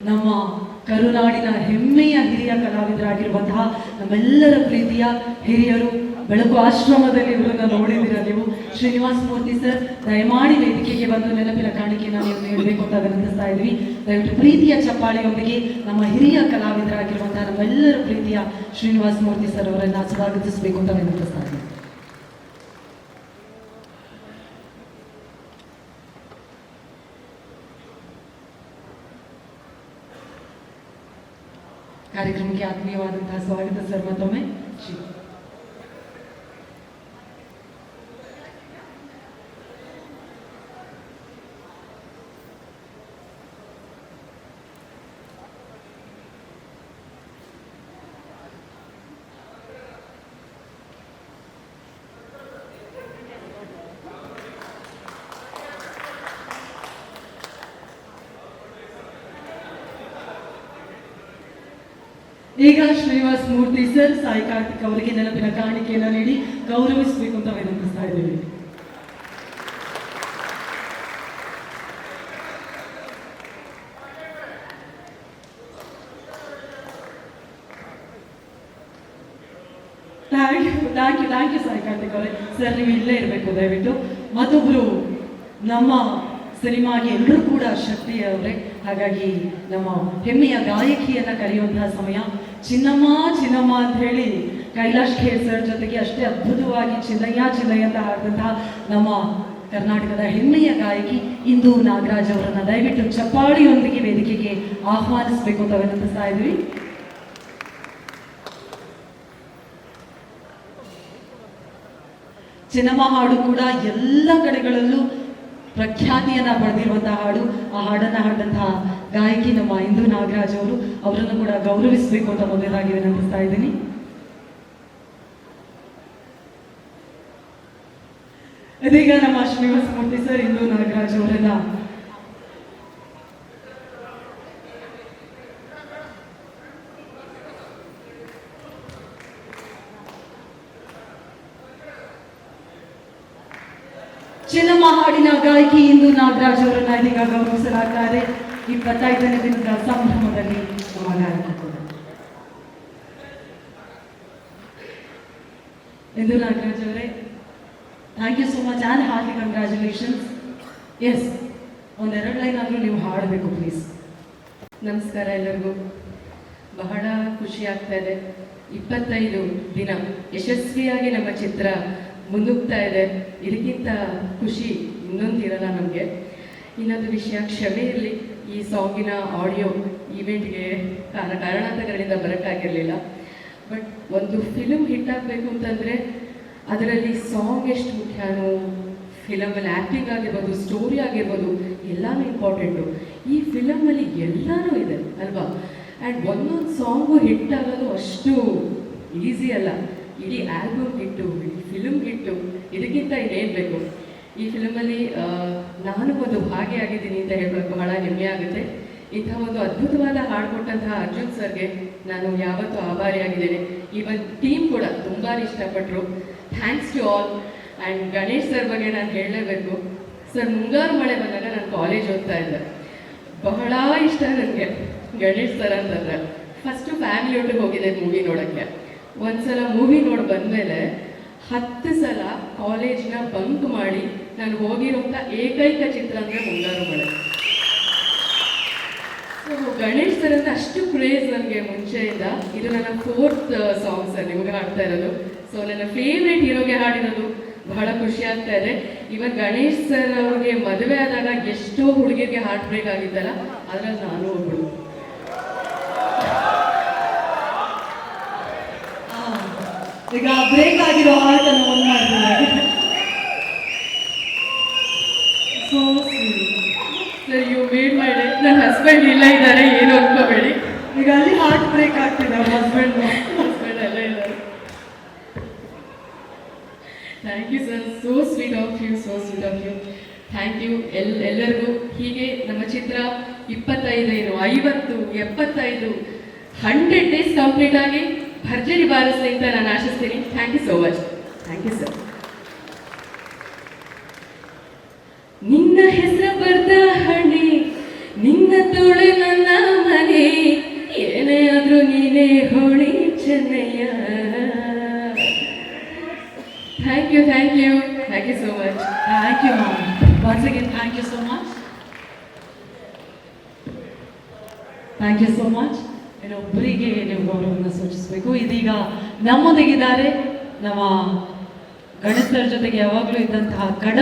ನಮ್ಮ ಕರುನಾಡಿನ ಹೆಮ್ಮೆಯ ಹಿರಿಯ ಕಲಾವಿದರಾಗಿರುವಂತಹ ನಮ್ಮೆಲ್ಲರ ಪ್ರೀತಿಯ ಹಿರಿಯರು, ಬೆಳಕು ಆಶ್ರಮದಲ್ಲಿ ಇವರನ್ನ ನೋಡಿದಿರ ನೀವು? ಶ್ರೀನಿವಾಸ ಮೂರ್ತಿ ಸರ್ ದಯಮಾಡಿ ವೇದಿಕೆಗೆ ಬಂದು ನೆನಪಿನ ಕಾಣಿಕೆ ನಾವು ನೀಡಬೇಕು ಅಂತ ವಿನಂತಿಸ್ತಾ ಇದ್ವಿ. ದಯವಿಟ್ಟು ಪ್ರೀತಿಯ ಚಪ್ಪಾಳಿಯೊಂದಿಗೆ ನಮ್ಮ ಹಿರಿಯ ಕಲಾವಿದರಾಗಿರುವಂತಹ ನಮ್ಮೆಲ್ಲರ ಪ್ರೀತಿಯ ಶ್ರೀನಿವಾಸ ಮೂರ್ತಿ ಸರ್ ಅವರನ್ನ ಸ್ವಾಗತಿಸಬೇಕು ಅಂತ ವಿನಂತಿಸ್ತಾ ಇದ್ವಿ. कार्यक्रम के आत्मीयवाद स्वागत सर्वतों में। जी ಈಗ ಶ್ರೀನಿವಾಸ್ ಮೂರ್ತಿ, ಸರ್ ಸಾಯಿ ಕಾರ್ತಿಕ್ ಅವರಿಗೆ ನೆನಪಿನ ಕಾಣಿಕೆಯನ್ನು ನೀಡಿ ಗೌರವಿಸಬೇಕು ಅಂತ ವಿನಂತಿಸ್ತಾ ಇದ್ದೇವೆ. Thank you thank you Sai Karthik ಅವರೇ. ಸರ್ ನೀವು ಇಲ್ಲೇ ಇರಬೇಕು, ದಯವಿಟ್ಟು. ಮತ್ತೊಬ್ಬರು ನಮ್ಮ ಸಿನಿಮಾಗೆ ಎಲ್ಲರೂ ಕೂಡ ಶಕ್ತಿಯವರೇ. ಹಾಗಾಗಿ ನಮ್ಮ ಹೆಮ್ಮೆಯ ಗಾಯಕಿಯನ್ನು ಕರೆಯುವಂತಹ ಸಮಯ. ಚಿನ್ನಮ್ಮ ಚಿನ್ನಮ್ಮ ಅಂತ ಹೇಳಿ ಕೈಲಾಶ್ ಖೇರ್ ಸರ್ ಜೊತೆಗೆ ಅಷ್ಟೇ ಅದ್ಭುತವಾಗಿ ಚಿನ್ನಯ್ಯ ಚಿನ್ನಯ್ಯ ಅಂತ ಹಾಡಿದಂತಹ ನಮ್ಮ ಕರ್ನಾಟಕದ ಹೆಮ್ಮೆಯ ಗಾಯಕಿ ಇಂದು ನಾಗರಾಜ್ ಅವರನ್ನ ದಯವಿಟ್ಟು ಚಪ್ಪಾಳಿಯೊಂದಿಗೆ ವೇದಿಕೆಗೆ ಆಹ್ವಾನಿಸಬೇಕು ಅಂತ ವಿನಂತಿಸ್ತಾ ಇದ್ವಿ. ಚಿನ್ನಮ್ಮ ಹಾಡು ಕೂಡ ಎಲ್ಲ ಕಡೆಗಳಲ್ಲೂ ಪ್ರಖ್ಯಾತಿಯನ್ನ ಪಡೆದಿರುವಂತಹ ಹಾಡು. ಆ ಹಾಡನ್ನ ಹಾಡಿದಂತಹ ಗಾಯಕಿ ನಮ್ಮ ಇಂದು ನಾಗರಾಜ್ ಅವರು, ಅವರನ್ನು ಕೂಡ ಗೌರವಿಸಬೇಕು ಅಂತ ಮೊದಲಾಗಿ ವಿನಂತಿಸ್ತಾ ಇದ್ದೀನಿ. ಇದೀಗ ನಮ್ಮ ಶ್ರೀನಿವಾಸ ಮೂರ್ತಿ ಸರ್ ಇಂದು ನಾಗರಾಜ್ ಅವರೆಲ್ಲ. ಚಿನ್ನಮ್ಮ ಹಾಡಿನ ಗಾಯಕಿ ಇಂದು ನಾಗರಾಜ್ ಅವರನ್ನ ಇದೀಗ ಗೌರವಿಸಲಾಗ್ತಾ ಇಪ್ಪತ್ತೈದನೇ ದಿನದ ಸಂಭ್ರಮದಲ್ಲಿ ಕೂಡ ಇಂದು ನಾಗರಾಜ್ ಅವರೇ thank you so much and heartly congratulations yes ಒಂದೆರಡು ಲೈನ್ ಆದರೂ ನೀವು ಹಾಡಬೇಕು ಪ್ಲೀಸ್ ನಮಸ್ಕಾರ ಎಲ್ಲರಿಗೂ. ಬಹಳ ಖುಷಿ ಆಗ್ತಾ ಇದೆ. ಇಪ್ಪತ್ತೈದು ದಿನ ಯಶಸ್ವಿಯಾಗಿ ನಮ್ಮ ಚಿತ್ರ ಮುನ್ನುಗ್ತಾ ಇದೆ. ಇದಕ್ಕಿಂತ ಖುಷಿ ಇನ್ನೊಂದು ಇರಲ್ಲ ನಮಗೆ. ಇನ್ನೊಂದು ವಿಷಯ ಕ್ಷಮೆ ಇರಲಿ ಈ ಸಾಂಗಿನ ಆಡಿಯೋ ಈವೆಂಟ್ಗೆ ಕಾರಣ ಕಾರಣಾಂತರಗಳಿಂದ ಬರೋಕ್ಕಾಗಿರಲಿಲ್ಲ ಬಟ್ ಒಂದು ಫಿಲಮ್ ಹಿಟ್ ಆಗಬೇಕು ಅಂತಂದರೆ ಅದರಲ್ಲಿ ಸಾಂಗ್ ಎಷ್ಟು ಮುಖ್ಯನೋ ಫಿಲಮಲ್ಲಿ ಆ್ಯಕ್ಟಿಂಗ್ ಆಗಿರ್ಬೋದು ಸ್ಟೋರಿ ಆಗಿರ್ಬೋದು, ಎಲ್ಲನೂ ಇಂಪಾರ್ಟೆಂಟು ಈ ಫಿಲಮಲ್ಲಿ ಎಲ್ಲನೂ ಇದೆ, ಅಲ್ವಾ? ಆ್ಯಂಡ್ ಒಂದೊಂದು ಸಾಂಗು ಹಿಟ್ ಆಗೋದು ಅಷ್ಟು ಈಸಿ ಅಲ್ಲ. ಇಡೀ ಆಲ್ಬಮ್ ಹಿಟ್ಟು, ಇಡೀ ಫಿಲಮ್ ಹಿಟ್ಟು, ಇದಕ್ಕಿಂತ ಇನ್ನೇನು ಬೇಕು? ಈ ಫಿಲಮಲ್ಲಿ ನಾನು ಒಂದು ಭಾಗಿಯಾಗಿದ್ದೀನಿ ಅಂತ ಹೇಳೋಕೆ ಬಹಳ ಹೆಮ್ಮೆ ಆಗುತ್ತೆ. ಇಂಥ ಒಂದು ಅದ್ಭುತವಾದ ಹಾಡು ಕೊಟ್ಟಂತಹ ಅರ್ಜುನ್ ಸರ್ಗೆ ನಾನು ಯಾವತ್ತೂ ಆಭಾರಿಯಾಗಿದ್ದೇನೆ ಈವನ್ ಟೀಮ್ ಕೂಡ ತುಂಬಾ ಇಷ್ಟಪಟ್ಟರು thanks to all and Ganesh sir ಬಗ್ಗೆ ನಾನು ಹೇಳಲೇಬೇಕು. ಸರ್, ಮುಂಗಾರು ಮಳೆ ಬಂದಾಗ ನಾನು ಕಾಲೇಜ್ ಓದ್ತಾ ಇದ್ದೆ. ಬಹಳ ಇಷ್ಟ ನನಗೆ ಗಣೇಶ್ ಸರ್ ಅಂತಂದ್ರೆ. ಫಸ್ಟು ಫ್ಯಾಮಿಲಿ ಒಟ್ಟಿಗೆ ಹೋಗಿದ್ದೆ ಮೂವಿ ನೋಡೋಕ್ಕೆ. ಒಂದ್ಸಲ ಮೂವಿ ನೋಡಿ ಬಂದಮೇಲೆ ಹತ್ತು ಸಲ ಕಾಲೇಜ್ನ ಬಂಕ್ ಮಾಡಿ ನಾನು ಹೋಗಿರೋಂಥ ಏಕೈಕ ಚಿತ್ರ ಅಂದರೆ ಮುಂಗಾರು ಮಳೆ. ಗಣೇಶ್ ಸರ್ ಅಂದ್ರೆ ಅಷ್ಟು ಕ್ರೇಜ್ ನನಗೆ ಮುಂಚೆಯಿಂದ. ಇದು ನನ್ನ ಫೋರ್ತ್ ಸಾಂಗ್ ಸರ್ ನಿಮಗೆ ಹಾಡ್ತಾ ಇರೋದು. ಸೊ ನನ್ನ ಫೇವ್ರೆಟ್ ಹೀರೋಗೆ ಹಾಡಿರೋದು. ಬಹಳ ಖುಷಿ ಆಗ್ತಾ ಇದೆ. ಇವನ್ ಗಣೇಶ್ ಸರ್ ಅವ್ರಿಗೆ ಮದುವೆ ಆದಾಗ ಎಷ್ಟೋ ಹುಡುಗಿರಿಗೆ ಹಾಡ್ಬೇಕಾಗಿತ್ತಲ್ಲ ಅದ್ರಲ್ಲಿ ನಾನು ಒಬ್ಳು ಆ, ಈಗ ಬ್ರೇಕ್ ಆಗಿರೋ ಹಾರ್ಟ್ ಅನ್ನು ಒಂದು ಮಾಡ್ತೀನಿ. So sir you made. My day ನನ್ನ ಹಸ್ಬೆಂಡ್ ಇಲ್ಲ ಇದ್ದಾರೆ ಏನು ಅನ್ಕೋಬೇಡಿ. ಈಗ ಅಲ್ಲಿ ಹಾರ್ಟ್ ಬ್ರೇಕ್ ಆಗ್ತಿದೆ ಅವ್ರ ಹಸ್ಬೆಂಡ್ ಹಸ್ಬೆಂಡ್ ಎಲ್ಲ ಇದ್ದಾರೆ. Thank you sir so sweet of you so sweet of you thank you L ಎಲ್ಲರಿಗೂ. ಹೀಗೆ ನಮ್ಮ ಚಿತ್ರ ಇಪ್ಪತ್ತೈದು ಏನು ಐವತ್ತು ಎಪ್ಪತ್ತೈದು ಹಂಡ್ರೆಡ್ ಡೇಸ್ ಕಂಪ್ಲೀಟ್ ಆಗಿ ಭರ್ಜರಿ ಬಾರಿಸಲಿ ಅಂತ ನಾನು ಆಶಿಸ್ತೀನಿ thank you so much thank you sir ನಿನ್ನ ಹೆಸರು ಬರ್ದ ಹಳ್ಳಿ ನಿನ್ನ ತೋಳು ನನ್ನ ಮನೆ ಏನೇ ಆದ್ರೂ ನೀನೇ ಹೋಳಿ Chennaiah thank you thank you thank you so much thank you once again thank you so much thank you so much ಇನ್ನೊಬ್ಬರಿಗೆ ನೀವು ಗೌರವವನ್ನು ಸೂಚಿಸಬೇಕು. ಇದೀಗ ನಮ್ಮೊಂದಿಗಿದ್ದಾರೆ ನಮ್ಮ ಗಣಿತರ ಜೊತೆಗೆ ಯಾವಾಗಲೂ ಇದ್ದಂತಹ ಕಡ